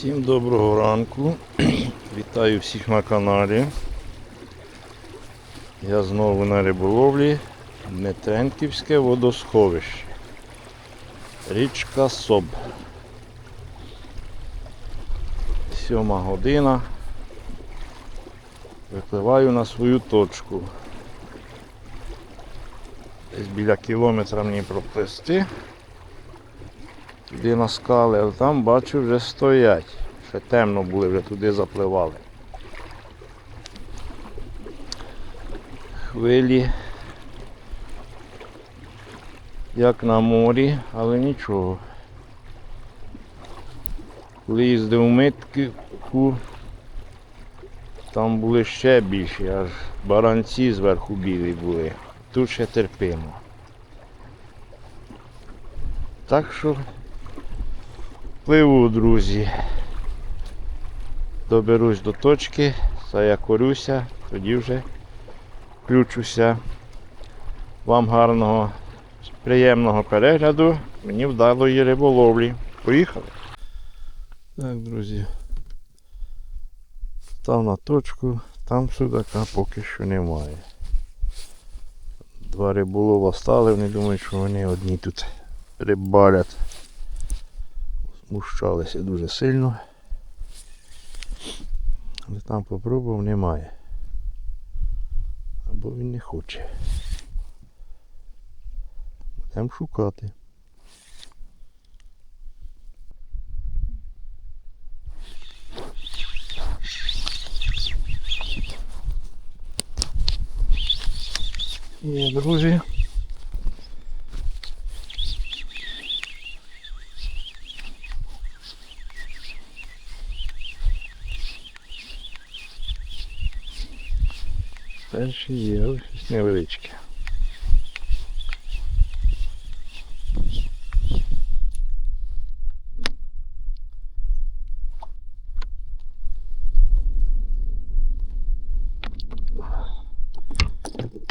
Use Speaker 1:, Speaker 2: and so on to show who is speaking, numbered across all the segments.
Speaker 1: Всім доброго ранку. Вітаю всіх на каналі. Я знову на риболовлі. Дмитренківське водосховище. Річка Соб. Сьома година. Випливаю на свою точку. Десь біля кілометра мені проплисти. Туди на скали, але там бачу вже стоять. Ще темно були, вже туди запливали. Хвилі. Як на морі, але нічого. Коли їздив у митку, там були ще більші, аж баранці зверху білі були. Тут ще терпимо. Так що Пливу, друзі. Доберусь до точки, заякорюся, тоді вже включуся. Вам гарного, приємного перегляду, мені вдалої риболовлі. Поїхали. Так, друзі. Став на точку, там судака поки що немає. Два риболова стали, вони думають, що вони одні тут рибалять мущалися дуже сильно. Але там попробував немає. Або він не хоче. Будемо шукати. Є, друзі. Перші є, ось щось невеличке.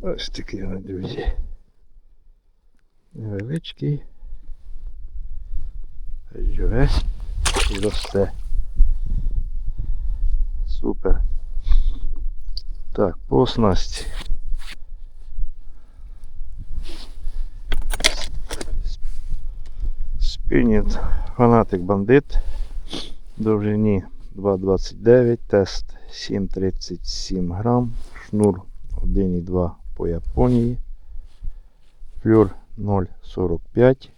Speaker 1: Ось такий вони, друзі. Невеличкий. Живе росте. Супер. Так, по оснастці. Спінет фанатик бандит. Довжині 2,29, тест 7,37 грам, шнур 1,2 по Японії, флюр 0,45,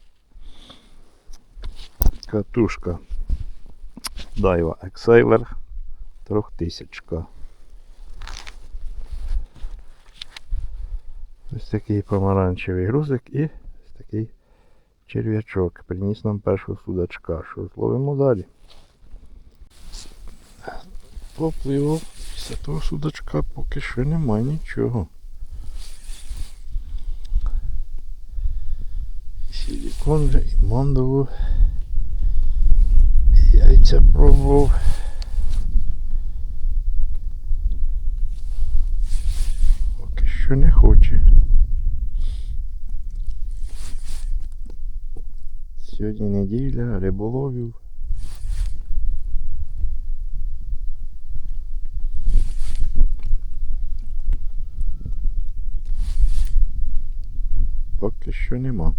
Speaker 1: катушка Daiwa Exailer 3000. Ось такий помаранчевий грузик і ось такий черв'ячок. Приніс нам першого судачка. Що зловимо далі. Попливо. Після того судачка поки що немає нічого. І силікон вже, і мандову. Яйця пробував. Поки що не хоче. Сьогодні неділя, риболовів. Поки що нема.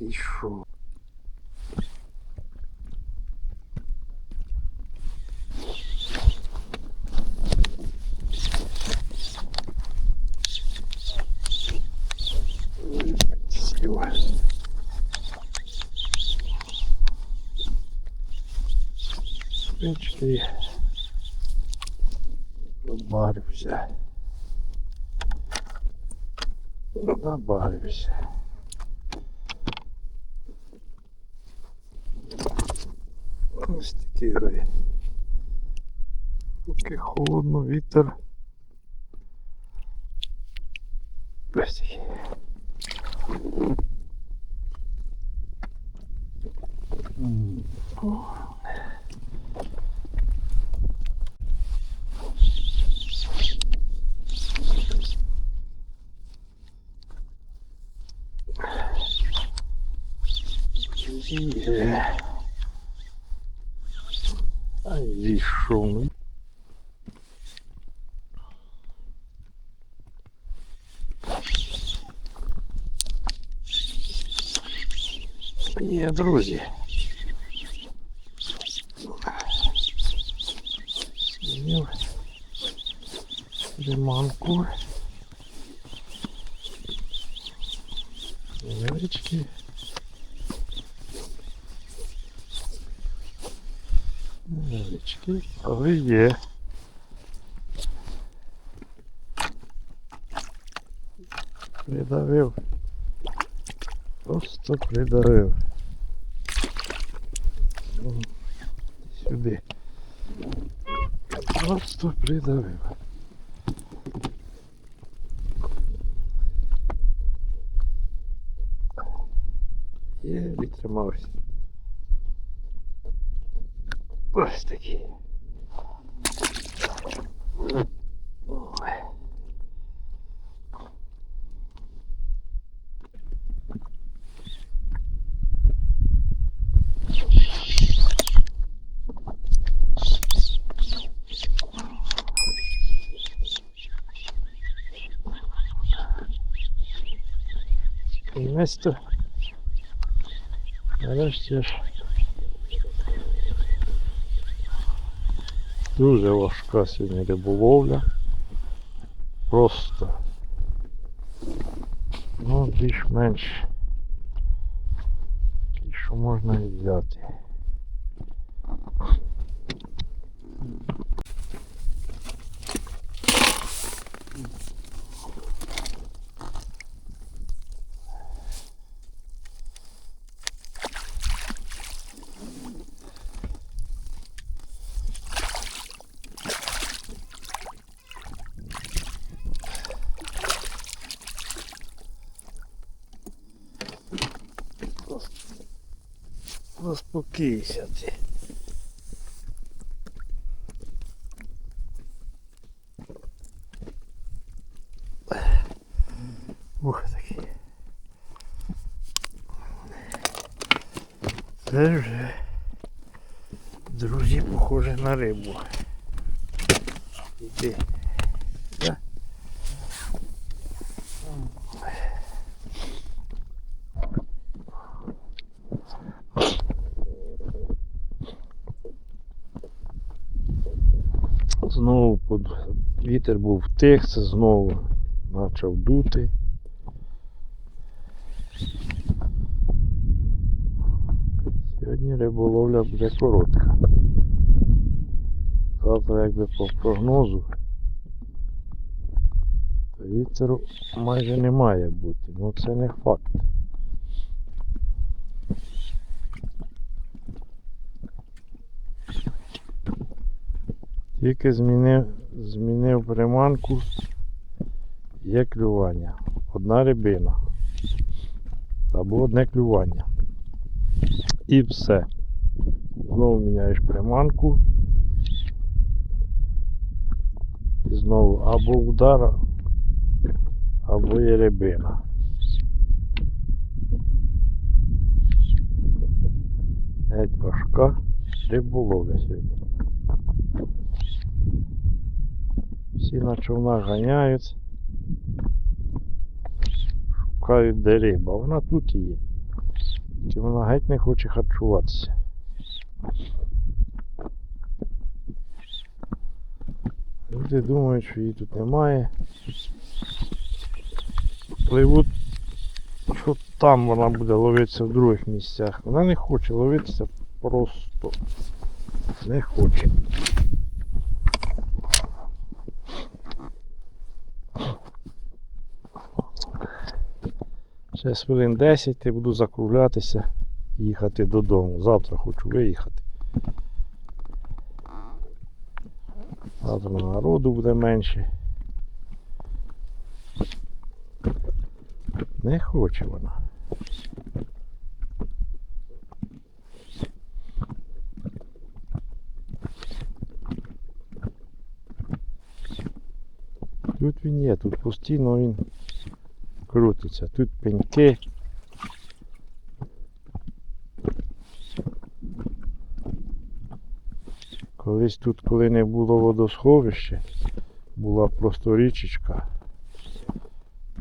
Speaker 1: І що? Сила. Печки. Набарився. Набарився. Ось такі грає. Поки холодно, вітер. Ось такі. М. Є. Ай, зійшов. ну. Є, друзі. З'їв лиманку. Невеличкі. Невеличкі, але є. Придавив. Просто придавив. Сюди. Просто придавив. Є, відтримався. Ось. Ой. І місто. Нарешті ж. Дуже важка сьогодні риболовля. Просто. Ну, більш-менш. Що можна взяти. Заспокійся ти. Ух такий. Це вже, друзі, похоже на рибу. Іди. Вітер був втих, це знову почав дути. Сьогодні риболовля буде коротка. Завтра якби по прогнозу, то вітеру майже не має бути, ну це не факт. Тільки змінив, змінив приманку, є клювання. Одна рибина. Або одне клювання. І все. Знову міняєш приманку. І знову або удар, або є рибина. Геть важка риболовля сьогодні. Всі на човнах ганяють. Шукають де риба. Вона тут і є. Чи вона геть не хоче харчуватися. Люди думають, що її тут немає. Пливуть, що там вона буде ловитися в других місцях. Вона не хоче ловитися просто не хоче. Ще хвилин 10 і буду закруглятися і їхати додому. Завтра хочу виїхати. Завтра народу буде менше. Не хоче вона. Тут він є, тут постійно він крутиться. Тут пеньки. Колись тут, коли не було водосховище, була просто річечка.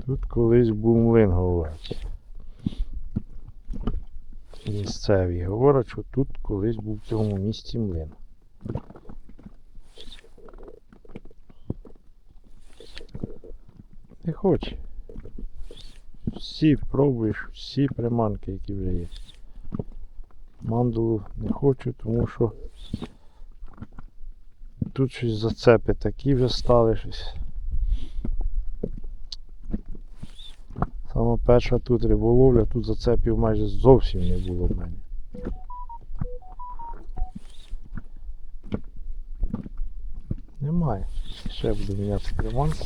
Speaker 1: Тут колись був млин говорить. Місцеві говорять, що тут колись був в цьому місці млин. Не хоче. Всі пробуєш, всі приманки, які вже є. Мандулу не хочу, тому що тут щось зацепи такі вже стали щось. Сама перша тут риболовля, тут зацепів майже зовсім не було в мене. Немає. Ще буду міняти приманку.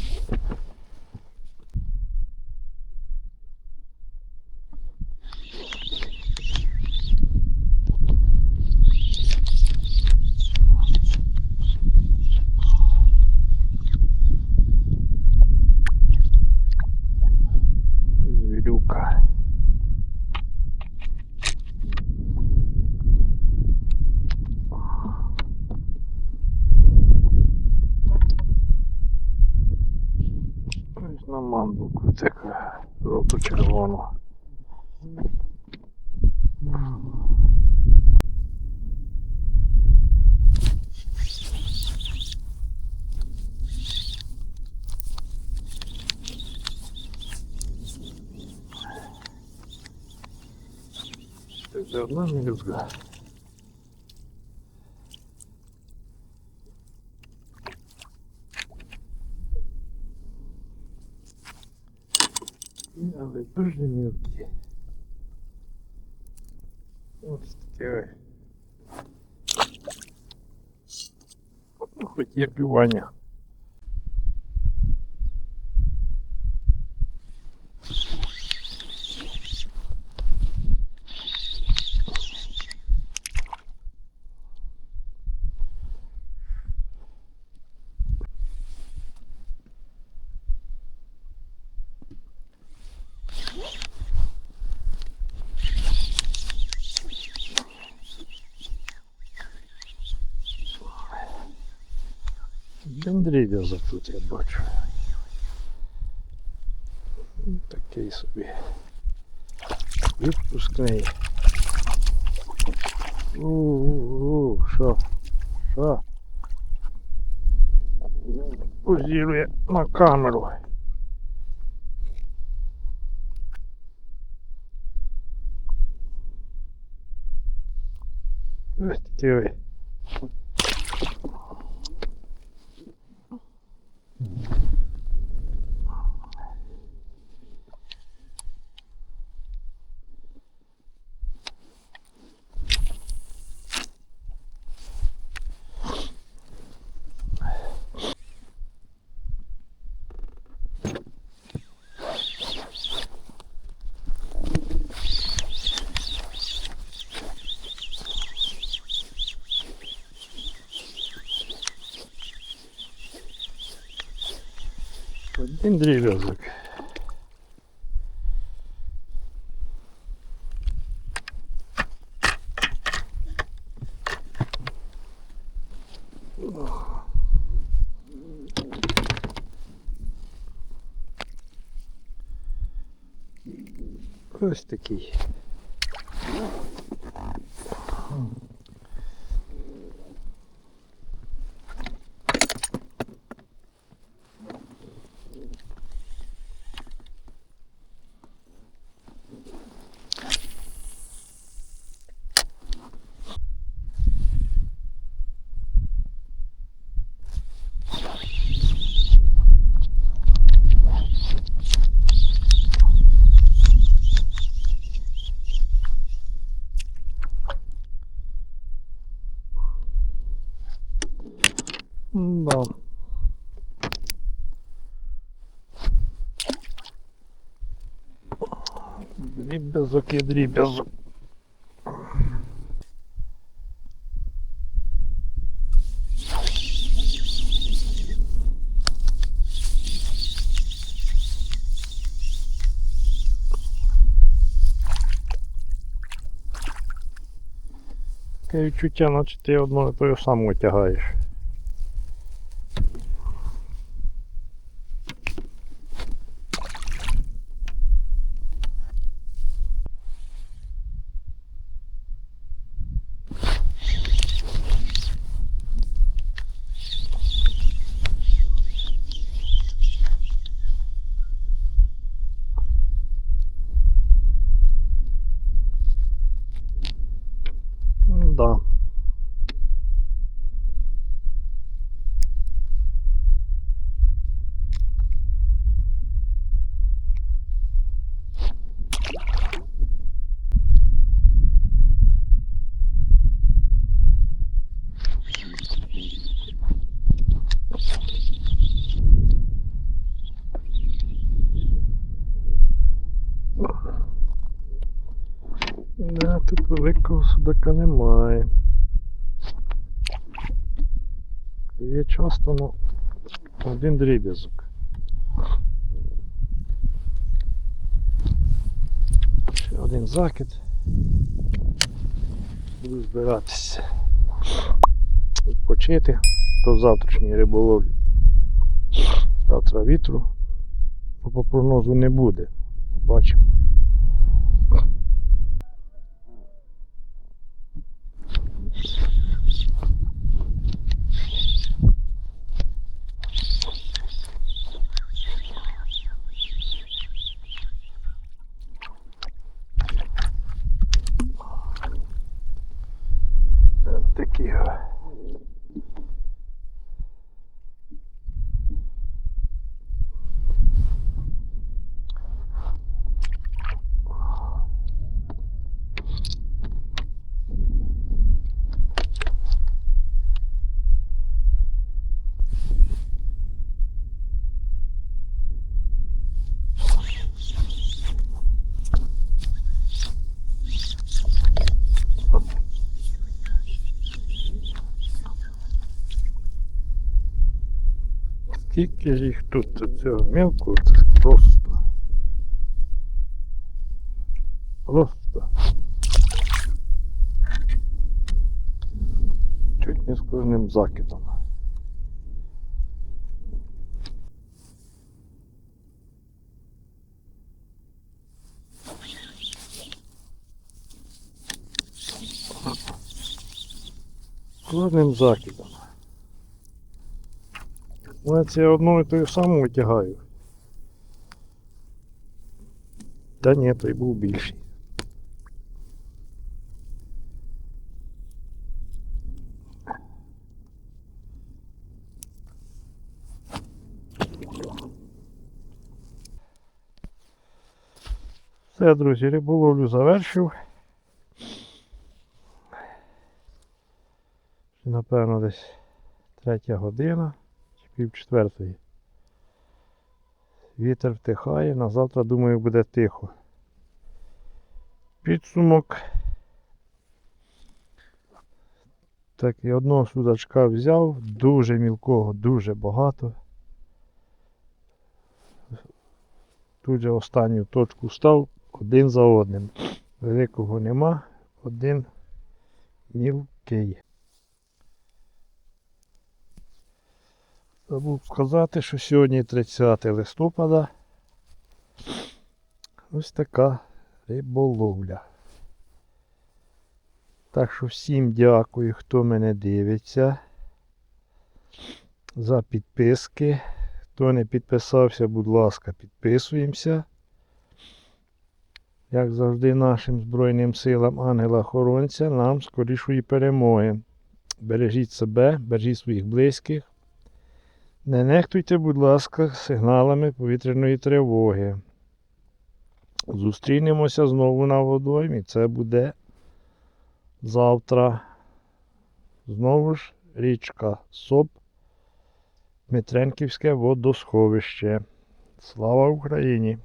Speaker 1: Така жовто-червону. Це одна мінюзга. Дуже мілкі. Ось таке. Ну, Хоч є клювання. Дендрій в'язок тут я бачу. Ну, Такий собі. Відпускний. У-у-у, що? Що? Позірує на камеру. Ось такі ой. Один дріб'язок. Ось такий. Дріб'язок і дріб'язок.
Speaker 2: Таке відчуття, наче ти одного і того самого тягаєш. Да, тут великого судака немає. Є часто ну, один дріб'язок. Ще один закид. Буду збиратися. Відпочити до завтрашньої риболовлі. Завтра вітру по прогнозу не буде. Побачимо. Такі. Скільки їх тут цього мілкого, це просто. Просто. Чуть не з кожним закидом. Кожним закидом. Це я одну і ту саму витягаю. Та ні, той був більший. Все, друзі, риболовлю завершив. Напевно, десь третя година пів четвертої. Вітер втихає, на завтра, думаю, буде тихо. Підсумок. Так, і одного судачка взяв, дуже мілкого, дуже багато. Тут же останню точку став один за одним. Великого нема, один мілкий. Забув сказати, що сьогодні 30 листопада. Ось така риболовля. Так що всім дякую, хто мене дивиться за підписки. Хто не підписався, будь ласка, підписуємося. Як завжди, нашим Збройним силам ангела-хоронця нам скорішої перемоги. Бережіть себе, бережіть своїх близьких. Не нехтуйте, будь ласка, сигналами повітряної тривоги. Зустрінемося знову на водоймі. Це буде завтра. Знову ж річка Соп, Дмитренківське водосховище. Слава Україні!